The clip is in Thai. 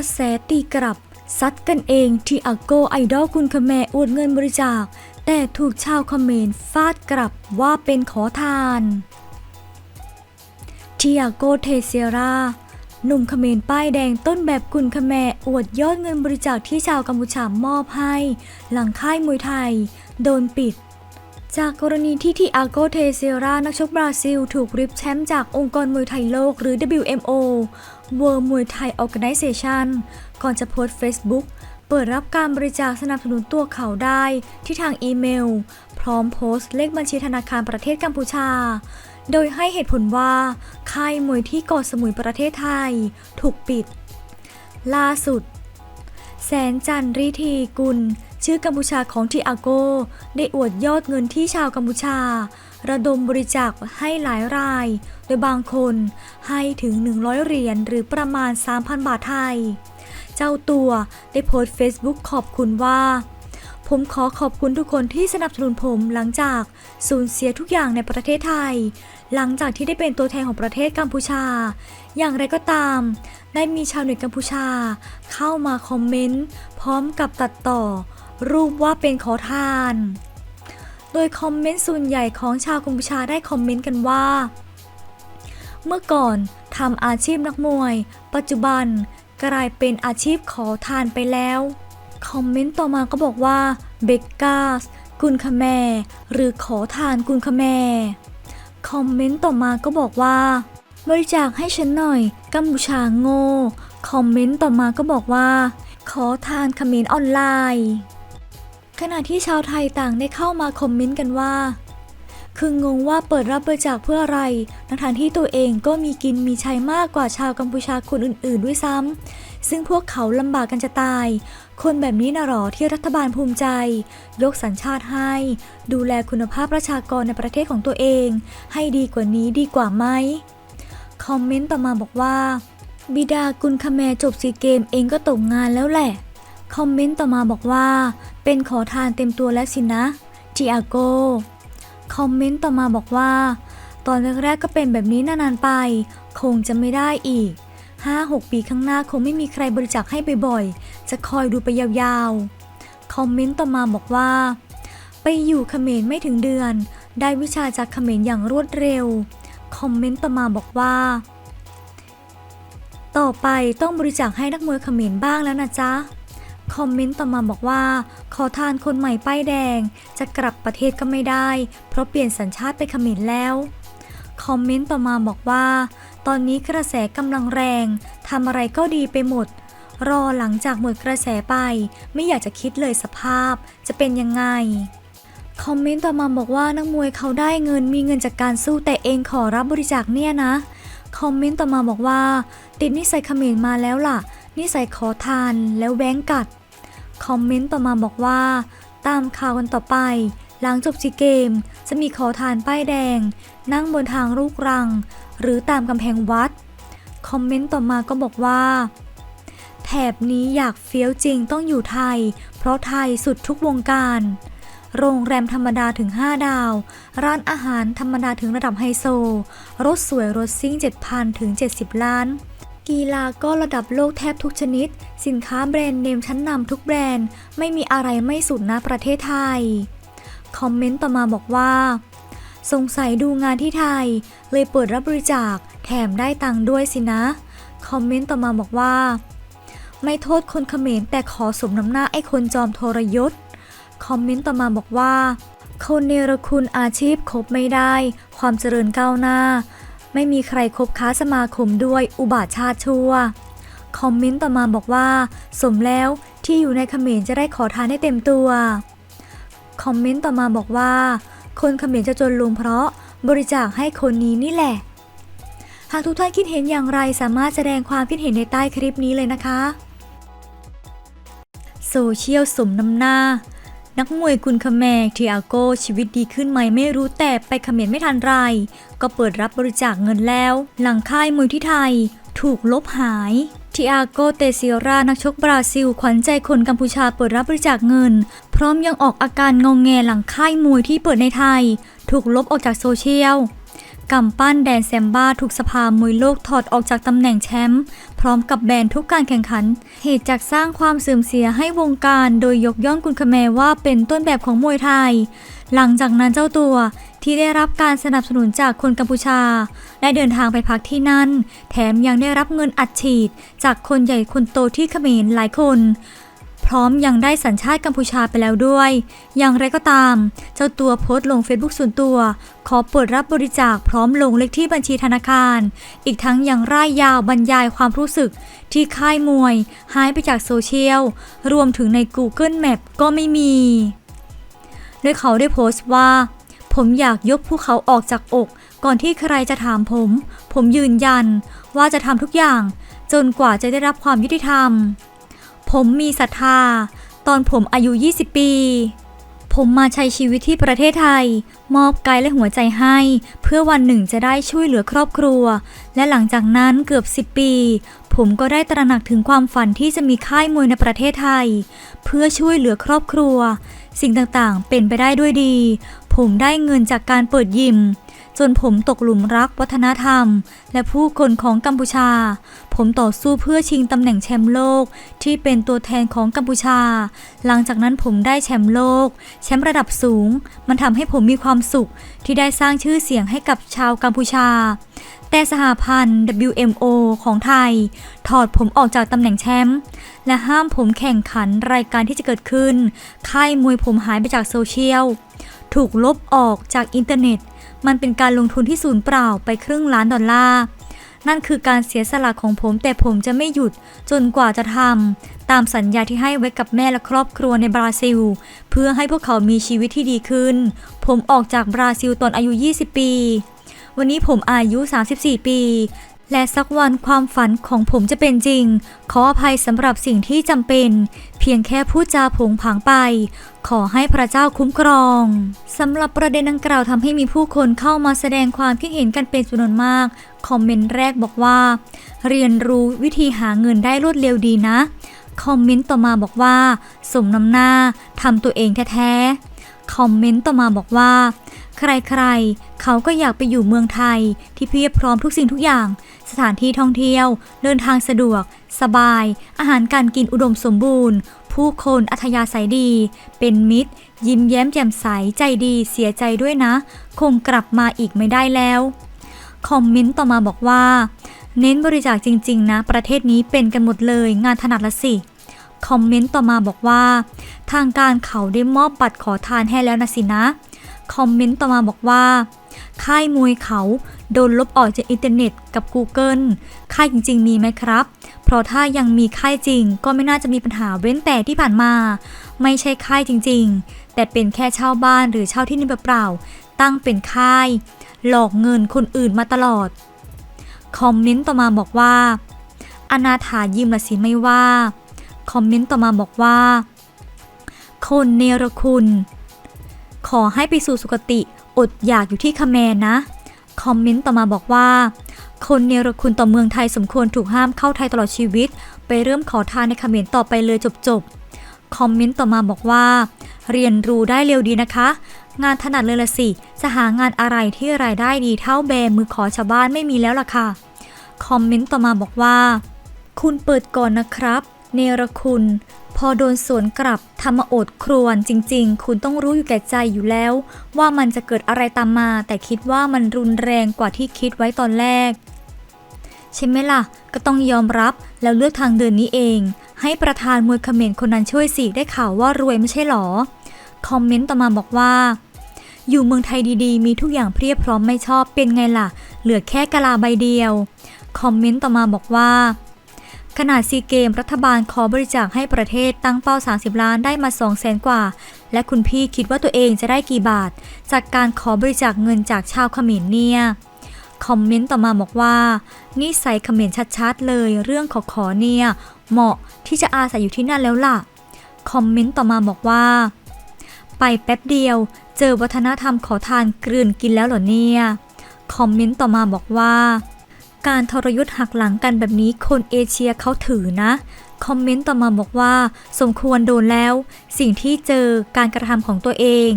ระแสตีกลับ ซัดกันเองที่อาโกไอดอลคุณคแมอวดเงินบริจาค แต่ถูกชาวคอมเมนต์ฟาดกลับว่าเป็นขอทานทิอาโกเทเซียราหนุ่มเขมรป้ายแดงต้นแบบกุนคแมอวดยอดเงินบริจาคที่ชาวกัมพูชามอบให้ หลังค่ายมวยไทย โดนปิด จากกรณีที่ที่อาโกเทเซรานักชกบราซิล ถูกริบแชมป์จากองค์กรมวยไทยโลกหรือ WMO World Muay Thai Organization ก่อนจะโพสต์ Facebook เปิดรับการบริจาคสนับสนุนตัวเขาได้ที่ทางอีเมล พร้อมโพสต์เลขบัญชีธนาคารประเทศกัมพูชา โดยให้เหตุผลว่า ค่ายมวยที่เกาะสมุยประเทศไทย ถูกปิด ล่าสุด แสนจันทร์ริธีกุล ชื่อกัมพูชาของทีอาโก ได้อวดยอดเงินที่ชาวกัมพูชา ระดมบริจาคให้หลายราย โดยบางคนให้ถึง 100 เหรียญหรือประมาณ 3,000 บาทไทย เจ้าตัวได้โพสต์ Facebook ขอบคุณว่า ผมขอขอบคุณทุกคนที่สนับสนุนผมหลังจากสูญเสียทุกอย่างในประเทศไทย หลังจากที่ได้เป็นตัวแทนของประเทศกัมพูชา อย่างไรก็ตามได้มีชาวเน็ตกัมพูชา เข้ามาคอมเมนต์ พร้อมกับตัดต่อ รูปว่าเป็นขอทาน โดยคอมเมนต์ส่วนใหญ่ของชาวกัมพูชาได้คอมเมนต์กันว่า เมื่อก่อนทำอาชีพนักมวย ปัจจุบันกลายเป็นอาชีพขอทานไปแล้ว คอมเมนต์ต่อมาก็บอกว่าเบกกาสกุนคแมหรือขอทานกุนคแมคอมเมนต์ต่อมาก็บอกว่า บริจาคให้ฉันหน่อยกัมพูชาโง่ คอมเมนต์ต่อมาก็บอกว่า ขอทานคอมเมนออนไลน์ ขณะที่ชาวไทยต่างได้เข้ามาคอมเมนต์กันว่า คืองงว่าเปิดรับบริจาคเพื่ออะไรทั้งทางที่ตัวเองก็มีกินมีใช้มากกว่าชาวกัมพูชาคนอื่น ๆ ด้วยซ้ำซึ่งพวกเขาลำบากกันจะตาย คนแบบนี้น่ะหรอที่รัฐบาลภูมิใจ ยกสัญชาติให้ ดูแลคุณภาพประชากรในประเทศของตัวเอง ให้ดีกว่านี้ดีกว่าไหมคอมเมนต์ต่อมาบอกว่า บิดากุลคาแมจบซีเกมเองก็ตกงานแล้วแหละ คอมเมนต์ต่อมาบอกว่า เป็นขอทานเต็มตัวแล้วสินะจิอาโก คอมเมนต์ต่อมาบอกว่า ตอนแรกๆก็เป็นแบบนี้นานๆไป คงจะไม่ได้อีก 5-6 ปีข้างหน้าคงไม่มีใครบริจาคให้บ่อยๆ จะคอยดูไปยาวๆ คอมเมนต์ต่อมาบอกว่า ไปอยู่เขมรไม่ถึงเดือน ได้วิชาจากเขมรอย่างรวดเร็ว คอมเมนต์ต่อมาบอกว่า ต่อไปต้องบริจาคให้นักมวยเขมรบ้างแล้วนะจ๊ะ คอมเมนต์ต่อมาบอกว่า ขอทานคนใหม่ป้ายแดง จะกลับประเทศก็ไม่ได้ เพราะเปลี่ยนสัญชาติไปเขมรแล้ว คอมเมนต์ต่อมาบอกว่า ตอนนี้กระแสกำลังแรงทำอะไรก็ดีไปหมด รอหลังจากหมดกระแสไป ไม่อยากจะคิดเลยสภาพ จะเป็นยังไงคอมเมนต์ต่อมาบอกว่านักมวยเขาได้เงินมีเงินจากการสู้แต่เองขอรับบริจาคเนี่ยนะ คอมเมนต์ต่อมาบอกว่า ติดนิสัยเขมรมาแล้วล่ะ นิสัยขอทานแล้วแว้งกัด คอมเมนต์ต่อมาบอกว่า ตามข่าวกันต่อไป หลังจบซีเกม จะมีขอทานป้ายแดง นั่งบนทางลูกรัง หรือตามกำแพงวัด คอมเมนต์ต่อมาก็บอกว่าแถบนี้อยากเฟี้ยวจริงต้องอยู่ไทย เพราะไทยสุดทุกวงการ โรงแรมธรรมดาถึง 5 ดาว ร้านอาหารธรรมดาถึงระดับไฮโซ รถสวยรถซิ่ง 7,000 ถึง 70 ล้าน กีฬาก็ระดับโลกแทบทุกชนิด สินค้าแบรนด์เนมชั้นนำทุกแบรนด์ ไม่มีอะไรไม่สุดนะประเทศไทย คอมเมนต์ต่อมาบอกว่า สงสัยดูงานที่ไทย เลยเปิดรับบริจาคแถมได้ตังค์ด้วยสินะ คอมเมนต์ต่อมาบอกว่า ไม่โทษคนเขมรแต่ขอสมน้ำหน้าไอ้คนจอมทรยศ คอมเมนต์ต่อมาบอกว่าคนเนรคุณอาชีพคบไม่ได้ ความเจริญก้าวหน้า ไม่มีใครคบค้าสมาคมด้วยอุบาทชาติชั่ว คอมเมนต์ต่อมาบอกว่า สมแล้วที่อยู่ในเขมรจะได้ขอทานให้เต็มตัว คอมเมนต์ต่อมาบอกว่า คนเขมรจะจนลงเพราะบริจาคให้คนนี้นี่แหละ หากทุกท่านคิดเห็นอย่างไรสามารถแสดงความคิดเห็นในใต้คลิปนี้เลยนะคะ โซเชียลสมน้ำหน้า นักมวยคุณคาแมกทีอาโกชีวิตดีขึ้นไหมไม่รู้แต่ไปเขมรไม่ทันไร ก็เปิดรับบริจาคเงินแล้ว หลังค่ายมวยที่ไทย ถูกลบหายทีอาโกเตซิรานักชกบราซิล ขวัญใจคนกัมพูชาเปิดรับบริจาคเงิน พร้อมยังออกอาการงงแงหลังค่ายมวยที่เปิดในไทย ถูกลบออกจากโซเชียล กำปั้นแดนแซมบ้าถูกสภามวยโลกถอดออกจากตำแหน่งแชมป์พร้อมกับแบนทุกการแข่งขัน เหตุจากสร้างความเสื่อมเสียให้วงการโดยยกย่องกุนคแมว่าเป็นต้นแบบของมวยไทย หลังจากนั้นเจ้าตัวที่ได้รับการสนับสนุนจากคนกัมพูชา ได้เดินทางไปพักที่นั่น แถมยังได้รับเงินอัดฉีด จากคนใหญ่คนโตที่เขมรหลายคน พร้อมยังได้สัญชาติกัมพูชาไปแล้วด้วย อย่างไรก็ตาม เจ้าตัวโพสต์ลงเฟซบุ๊กส่วนตัว ขอเปิดรับบริจาคพร้อมลงเลขที่บัญชีธนาคาร อีกทั้งยังร่ายยาวบรรยายความรู้สึก ที่ค่ายมวย หายไปจากโซเชียล รวมถึงใน Google Map ก็ไม่มีโดยเขาได้โพสต์ว่า ผมอยากยกภูเขาออกจากอก ก่อนที่ใครจะถามผม ผมยืนยันว่าจะทำทุกอย่าง จนกว่าจะได้รับความยุติธรรม ผมมีศรัทธา ตอนผมอายุ 20 ปี ผมมาใช้ชีวิตที่ประเทศไทย มอบกายและหัวใจให้ เพื่อวันหนึ่งจะได้ช่วยเหลือครอบครัว และหลังจากนั้นเกือบ 10 ปี ผมก็ได้ตระหนักถึงความฝันที่จะมีค่ายมวยในประเทศไทย เพื่อช่วยเหลือครอบครัว สิ่งต่างๆ เป็นไปได้ด้วยดี ผมได้เงินจากการเปิดยิม จนผมตกหลุมรักวัฒนธรรม และผู้คนของกัมพูชา ผมต่อสู้เพื่อชิงตำแหน่งแชมป์โลกที่เป็นตัวแทนของกัมพูชา หลังจากนั้นผมได้แชมป์โลก แชมป์ระดับสูง มันทำให้ผมมีความสุขที่ได้สร้างชื่อเสียงให้กับชาวกัมพูชา แต่สหพันธ์ WMO ของไทย ถอดผมออกจากตำแหน่งแชมป์และห้ามผมแข่งขันรายการที่จะเกิดขึ้น ค่ายมวยผมหายไปจากโซเชียล ถูกลบออกจากอินเทอร์เน็ต มันเป็นการลงทุนที่สูญเปล่าไปครึ่งล้านดอลลาร์นั่นคือการเสียสละของผมแต่ผมจะไม่หยุดจนกว่าจะทำตามสัญญาที่ให้ไว้กับแม่และครอบครัวในบราซิล เพื่อให้พวกเขามีชีวิตที่ดีขึ้น ผมออกจากบราซิลตอนอายุ 20 ปี วันนี้ผมอายุ 34 ปี และสักวันความฝันของผมจะเป็นจริง ขออภัยสำหรับสิ่งที่จำเป็น เพียงแค่พูดจาผงผางไป ขอให้พระเจ้าคุ้มครองสำหรับประเด็นดังกล่าวทำให้มีผู้คนเข้ามาแสดงความคิดเห็นกันเป็นจำนวนมาก คอมเมนต์แรกบอกว่า เรียนรู้วิธีหาเงินได้รวดเร็วดีนะ คอมเมนต์ต่อมาบอกว่า สมน้ำหน้าทำตัวเองแท้ๆคอมเมนต์ต่อมาบอกว่า ใครๆ เขาก็อยากไปอยู่เมืองไทยที่เพียบพร้อมทุกสิ่งทุกอย่าง สถานที่ท่องเที่ยว เดินทางสะดวก สบาย อาหารการกินอุดมสมบูรณ์ ผู้คนอัธยาศัยดี เป็นมิตร ยิ้มแย้มแจ่มใส ใจดีเสียใจด้วยนะ คงกลับมาอีกไม่ได้แล้ว คอมเมนต์ต่อมาบอกว่า เน้นบริจาคจริง ๆ นะ ประเทศนี้เป็นกันหมดเลย งานถนัดละสิคอมเมนต์ต่อมาบอกว่า ทางการเขาได้มอบบัตรขอทานให้แล้วนะสินะ คอมเมนต์ต่อมาบอกว่า ค่ายมวยเขาโดนลบออกจากอินเทอร์เน็ตกับ Google ค่ายจริง ๆ มีไหมครับ เพราะถ้ายังมีค่ายจริง ก็ไม่น่าจะมีปัญหาเว้นแต่ที่ผ่านมา ไม่ใช่ค่ายจริง ๆ แต่เป็นแค่เช่าบ้านหรือเช่าที่นี่เปล่าๆตั้งเป็นค่าย หลอกเงินคนอื่นมาตลอด คอมเมนต์ต่อมาบอกว่า อนาถายิมละสิไม่ว่า คอมเมนต์ต่อมาบอกว่า คนเนรคุณ ขอให้ไปสู่สุคติ อดอยากอยู่ที่คแมนนะ คอมเมนต์ต่อมาบอกว่า คนเนรคุณต่อเมืองไทยสมควรถูกห้ามเข้าไทยตลอดชีวิต ไปเริ่มขอทานในเขมรต่อไปเลยจบๆ คอมเมนต์ต่อมาบอกว่า เรียนรู้ได้เร็วดีนะคะ งานถนัดเลยละสิ จะหางานอะไรที่รายได้ดีเท่าแบมือขอชาวบ้านไม่มีแล้วล่ะค่ะ คอมเมนต์ต่อมาบอกว่า คุณเปิดก่อนนะครับ เนรคุณ พอโดนสวนกลับทำมาโอดครวนจริง ๆ คุณต้องรู้อยู่แก่ใจอยู่แล้ว ว่ามันจะเกิดอะไรตามมา แต่คิดว่ามันรุนแรงกว่าที่คิดไว้ตอนแรก ใช่ไหมล่ะ ก็ต้องยอมรับแล้วเลือกทางเดินนี้เอง ให้ประธานมวยเขมรคนนั้นช่วยสิได้ข่าวว่ารวยไม่ใช่หรอ คอมเมนต์ต่อมาบอกว่า อยู่เมืองไทยดีๆ มีทุกอย่างเพียบพร้อมไม่ชอบเป็นไงล่ะ เหลือแค่กะลาใบเดียว คอมเมนต์ต่อมาบอกว่า ขนาดซีเกมรัฐบาลขอบริจาคให้ประเทศตั้งเป้า 30 ล้านได้มา2 0 0แสนกว่า และคุณพี่คิดว่าตัวเองจะได้กี่บาท จากการขอบริจาคเงินจากชาวเขมรเนี่ยคอมเมนต์ต่อมาบอกว่านิสัยเขมรชัดๆเลย เรื่องขอขอเนี่ย เหมาะที่จะอาศัยอยู่ที่นั่นแล้วล่ะ คอมเมนต์ต่อมาบอกว่า ไปแป๊บเดียว เจอวัฒนธรรมขอทานกลืนกินแล้วเหรอเนี่ย คอมเมนต์ต่อมาบอกว่า การทรยศหักหลังกันแบบนี้คนเอเชียเขาถือนะ คอมเมนต์ต่อมาบอกว่า สมควรโดนแล้ว สิ่งที่เจอการกระทำของตัวเอง